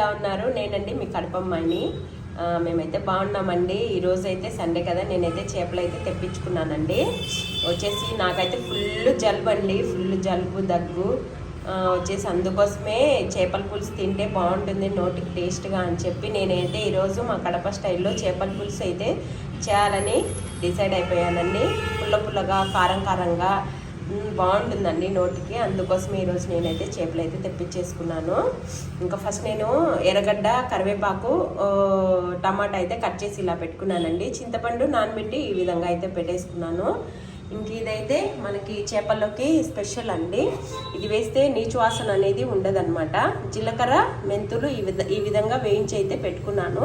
ఎలా ఉన్నారు? నేనండి మీ కడపమ్మాయిని. మేమైతే బాగున్నామండి. ఈరోజు అయితే సండే కదా నేనైతే చేపలు అయితే తెప్పించుకున్నానండి. వచ్చేసి నాకైతే ఫుల్ జలుబు అండి ఫుల్ జలుబు దగ్గు. వచ్చేసి అందుకోసమే చేపల పులుసు తింటే బాగుంటుంది నోటికి టేస్ట్గా అని చెప్పి నేనైతే ఈరోజు మా కడప స్టైల్లో చేపల పులుసు అయితే చేయాలని డిసైడ్ అయిపోయానండి. పుల్ల పుల్లగా కారం కారంగా బాగుంటుందండి నోటికి. అందుకోసం ఈరోజు నేనైతే చేపలు అయితే తెప్పించేసుకున్నాను. ఇంకా ఫస్ట్ నేను ఎర్రగడ్డ కరివేపాకు టమాటా అయితే కట్ చేసి ఇలా పెట్టుకున్నానండి. చింతపండు నానబెట్టి ఈ విధంగా అయితే పెట్టేసుకున్నాను. ఇంక ఇదైతే మనకి చేపల్లోకి స్పెషల్ అండి. ఇది వేస్తే నీచు వాసన అనేది ఉండదన్నమాట. జీలకర్ర మెంతులు ఈ విధ ఈ విధంగా వేయించి అయితే పెట్టుకున్నాను.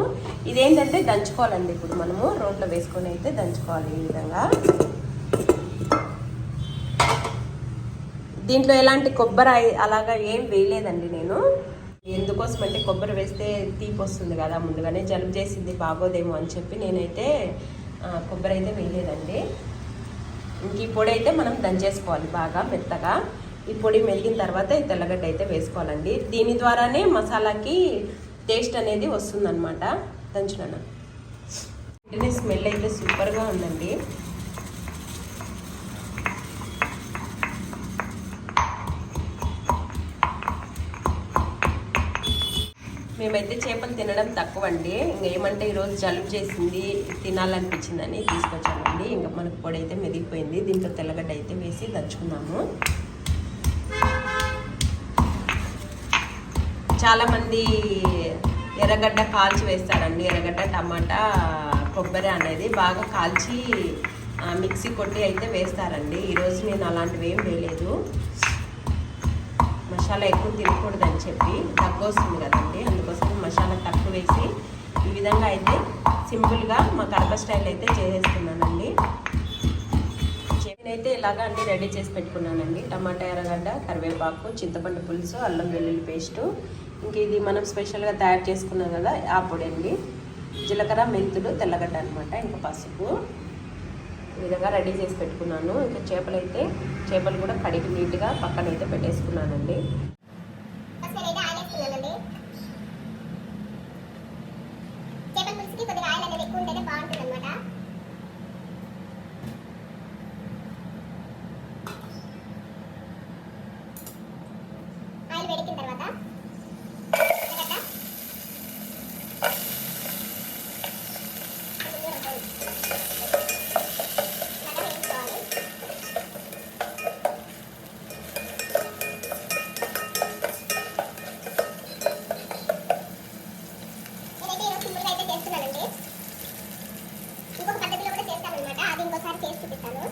ఇదేంటంటే దంచుకోవాలండి ఇప్పుడు మనము. రోట్లో వేసుకొని అయితే దంచుకోవాలి ఈ విధంగా. దీంట్లో ఎలాంటి కొబ్బరి అలాగా ఏం వేయలేదండి నేను. ఎందుకోసం అంటే కొబ్బరి వేస్తే తీపి వస్తుంది కదా ముందుగానే జలుబు చేసింది బాగోదేమో అని చెప్పి నేనైతే కొబ్బరి అయితే వేయలేదండి. ఇంక ఈ పొడి అయితే మనం దంచేసుకోవాలి బాగా మెత్తగా. ఈ పొడి మెరిగిన తర్వాత ఈ తెల్లగడ్డ అయితే వేసుకోవాలండి. దీని ద్వారానే మసాలాకి టేస్ట్ అనేది వస్తుందన్నమాట. దంచున వెంటనే స్మెల్ అయితే సూపర్గా ఉందండి. మేమైతే చేపలు తినడం తక్కువ అండి ఇంకా ఏమంటే ఈరోజు జలుబు చేసింది తినాలనిపించిందని తీసుకొచ్చామండి. ఇంకా మనకు పొడి అయితే మెదిగిపోయింది దీంట్లో తెల్లగడ్డ అయితే వేసి దంచుకున్నాము. చాలామంది ఎర్రగడ్డ కాల్చి వేస్తారండి. ఎర్రగడ్డ టమాటా కొబ్బరి అనేది బాగా కాల్చి మిక్సీ కొట్టి అయితే వేస్తారండి. ఈరోజు నేను అలాంటివి ఏం వేయలేదు. మసాలా ఎక్కువ తినకూడదని చెప్పి తక్కువ వస్తుంది కదండి. అందుకోసం మసాలా తక్కువ వేసి ఈ విధంగా అయితే సింపుల్గా మా కడప స్టైల్ అయితే చేసేస్తున్నానండి. నేనైతే ఇలాగా అన్ని రెడీ చేసి పెట్టుకున్నానండి. టమాటా ఎర్రగడ్డ కరివేపాకు చింతపండు పులుసు అల్లం వెల్లుల్లి పేస్టు. ఇంక ఇది మనం స్పెషల్గా తయారు చేసుకున్నాం కదా ఆ పొడి అండి. జీలకర్ర మెంతులు తెల్లగడ్డ అనమాట ఇంకా పసుపు. విధంగా రెడీ చేసి పెట్టుకున్నాను. ఇంకా చేపలు అయితే చేపలు కూడా కడిగి నీట్గా పక్కన అయితే పెట్టేసుకున్నానండి ఫస్ట్ నేనైతే ఆయిల్ వేస్తున్నానండి చేపల పులుసుకి కొద్దిగా ఆయిల్ అనేది ఎక్కువ ఉంటేనే బాగుంటుంది అనమాట ఆయిల్ వేడెక్కిన తర్వాత ఎర్రగడ్డ. ఇలాగా వేయించుకోవాలి. నేనైతే ఈరోజు సింపుల్గా అయితే చేస్తున్నానండి ఇంకొక పద్ధతిలో కూడా చేస్తానన్నమాట. అది ఇంకోసారి చేసి చూపిస్తాను.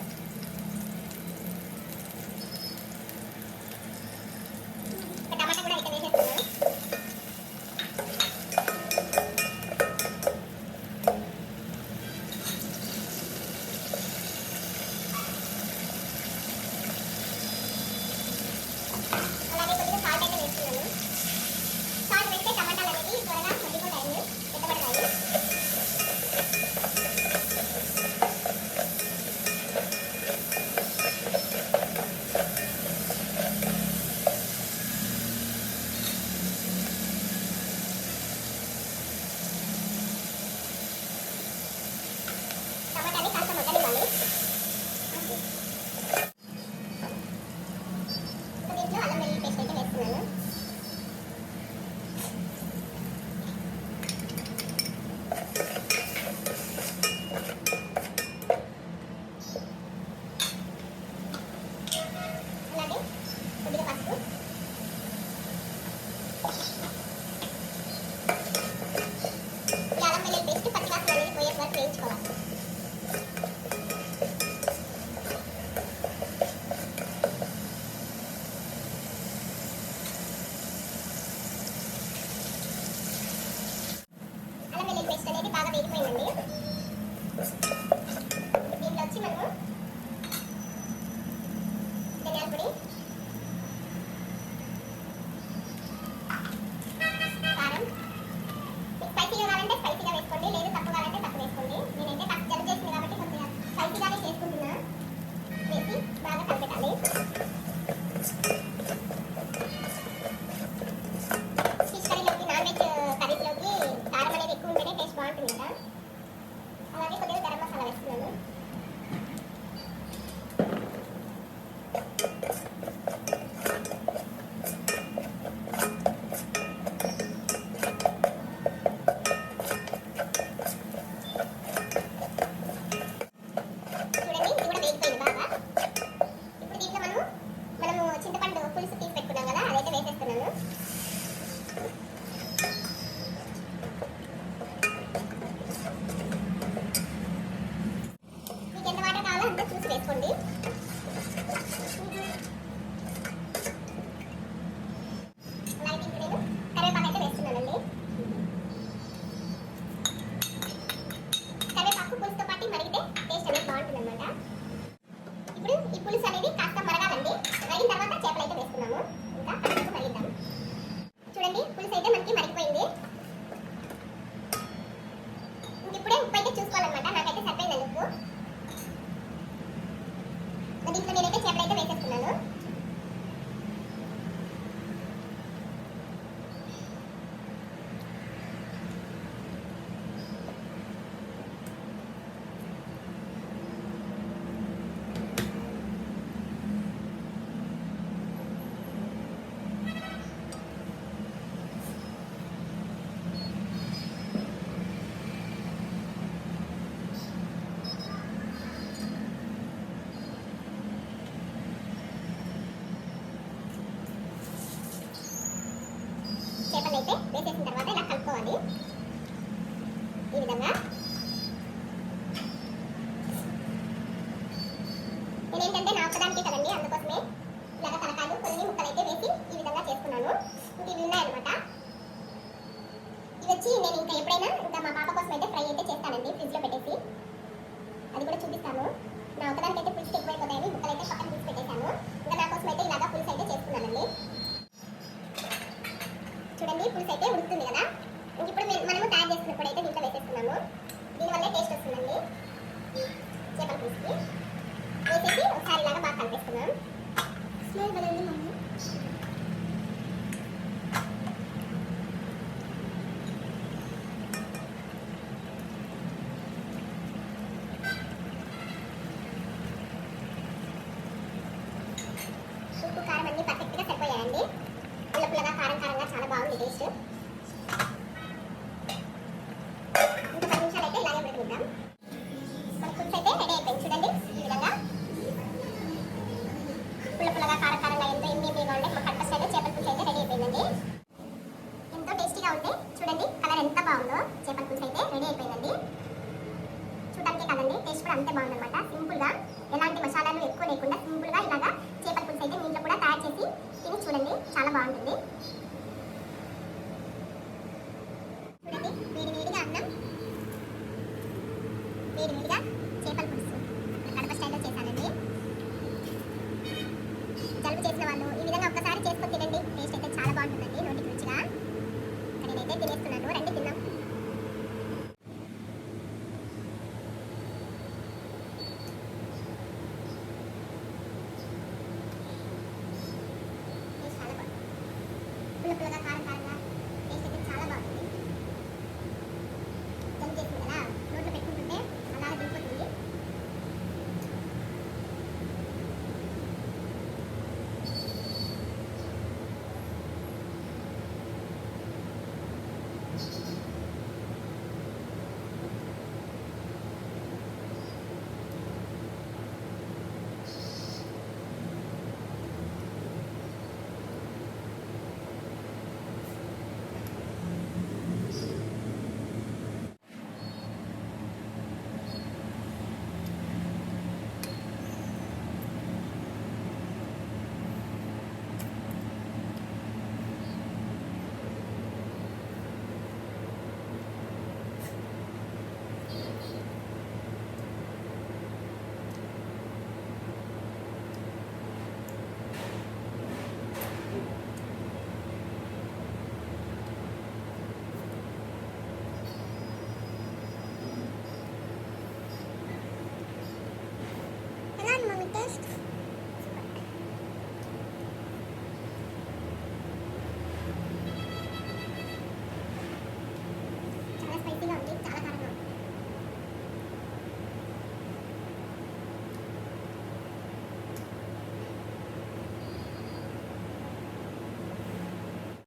కావాలన్నమాట నాకైతే సరిపోయింది అనుకు ముక్కలు అయితే వేసేసిన తర్వాత ఇలా కలుపుకోవాలి. ఈ విధంగా. నేనేంటంటే నా ఒక్కదానికే కదండి అందుకోసమే 있어요? 우리 민기가